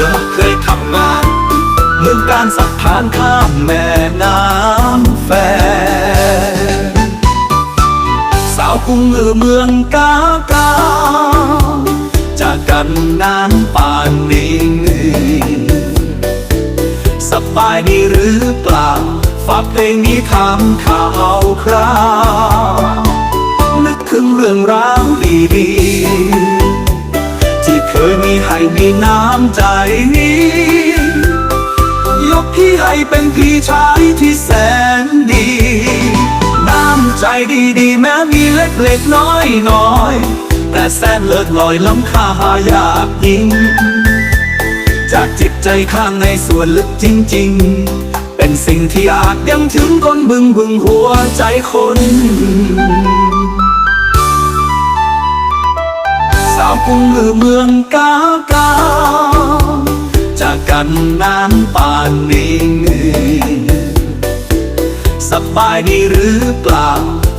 มื่อเคยทำงาน เมืองการสักพานข้ามแม่น้ำแฟสาวกรุงเออเมืองกากาจากกันนานปานนี้สบายดีหรือเปล่าฝากเพลงนี้ถามข่าวคราวนึกถึงเรื่องราวดีๆที่เคย มีให้มีน้ำใจนี้ ยกพี่ให้เป็นพี่ชายที่แสนดี น้ำใจดีๆ แม้มีเล็กๆน้อยๆแต่แสนเลิศลอยล้ำค่าหายากยิ่ง จากจิตใจข้างในส่วนลึกจริง ๆ เป็นสิ่งที่อาจยังถึงก้นบึงบึงหัวใจคน กุงือเมืองกากาจากกันนานป่านนี้สบายดีหรือเปล่า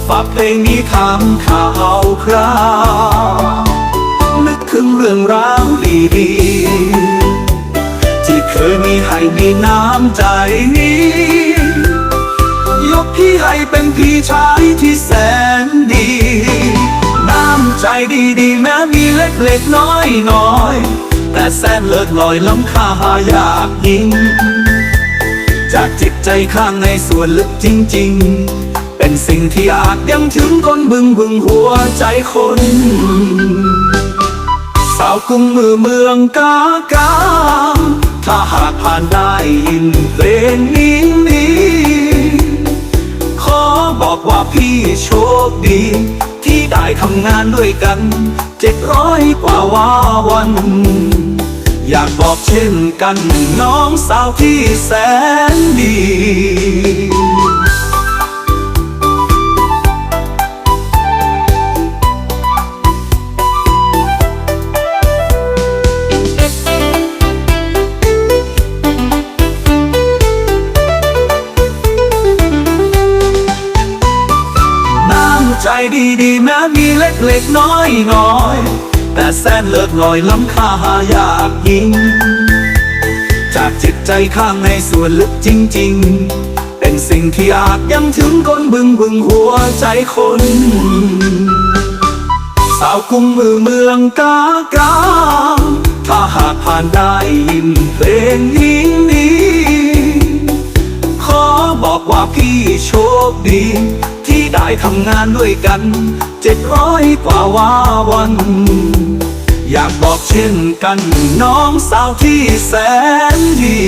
ฝากเพลงนี้ถามข่าวคราวนึกถึงเรื่องราวดีๆที่เคยมีให้มีน้ำใจนี้ ยกพี่ให้เป็นพี่ชายที่แสนดี ดีๆแม้มีเล็กๆน้อยๆแต่แสนเลิศลอยล้ำค่าหายากยิ่ง จากจิตใจข้างในส่วนลึกจริง ๆ เป็นสิ่งที่อาจยังถึงก้นบึงบึงหัวใจคน สาวกรุงมือเมืองกากาถ้าหากผ่านได้ยินเพลงนี้นี้ขอบอกว่าพี่โชคดี ที่ได้ทำงานด้วยกัน เจ็ดร้อยกว่าว่าวัน อยากบอกเช่นกันน้องสาวที่แสนดี ใจดีๆแม้มีเล็กๆน้อยๆแต่แสนเลิศลอยล้ำค่าหายากยิ่ง จากจิตใจข้างในส่วนลึกจริง ๆ เป็นสิ่งที่อาจยังถึงก้นบึงบึงหัวใจคน สาวกรุงมือเมืองกากาถ้าหากผ่านได้ยินเพลงนี้ ว่าพี่โชคดี ที่ได้ทำงานด้วยกันเจ็ดร้อยกว่าว่าวัน อยากบอกเช่นกันน้องสาวที่แสนดี